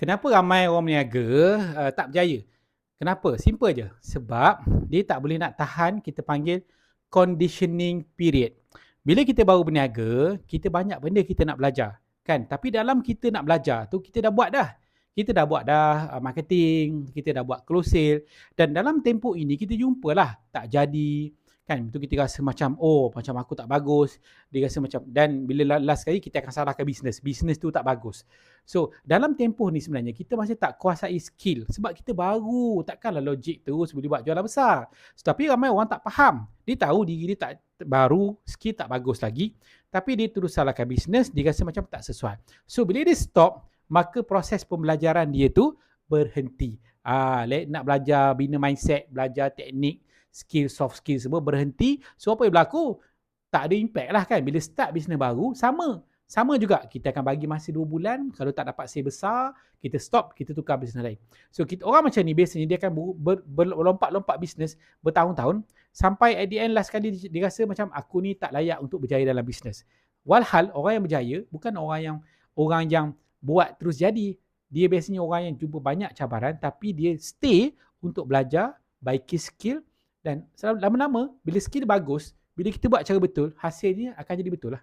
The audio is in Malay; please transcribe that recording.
Kenapa ramai orang berniaga uh, tak berjaya? Kenapa? Simple je. Sebab dia tak boleh nak tahan kita panggil conditioning period. Bila kita baru berniaga, kita banyak benda kita nak belajar. Kan? Tapi dalam kita nak belajar tu, kita dah buat dah. Kita dah buat dah uh, marketing, kita dah buat close sale. Dan dalam tempoh ini, kita jumpalah tak jadi, kan? Itu kita rasa macam oh macam aku tak bagus. Dia rasa macam dan bila last kali kita akan salahkan bisnes bisnes tu tak bagus. So dalam tempoh ni sebenarnya kita masih tak kuasai skill. Sebab kita baru takkanlah logik terus boleh buat jualan besar. So, tapi ramai orang tak faham. Dia tahu diri dia tak baru skill tak bagus lagi. Tapi dia terus salahkan bisnes dia rasa macam tak sesuai. So bila dia stop maka proses pembelajaran dia tu berhenti. Ah nak belajar bina mindset belajar teknik skill, soft skill semua berhenti. So apa yang berlaku? Tak ada impact lah kan. Bila start bisnes baru, sama. Sama juga. Kita akan bagi masa 2 bulan. Kalau tak dapat sale besar, kita stop, kita tukar bisnes lain. So kita, orang macam ni biasanya dia akan ber, ber, berlompat-lompat bisnes bertahun-tahun. Sampai at the end last kali dia, dia rasa macam aku ni tak layak untuk berjaya dalam bisnes. Walhal orang yang berjaya bukan orang yang orang yang buat terus jadi. Dia biasanya orang yang jumpa banyak cabaran tapi dia stay untuk belajar, baiki skill dan lama-lama bila skill bagus, bila kita buat cara betul, hasilnya akan jadi betul lah.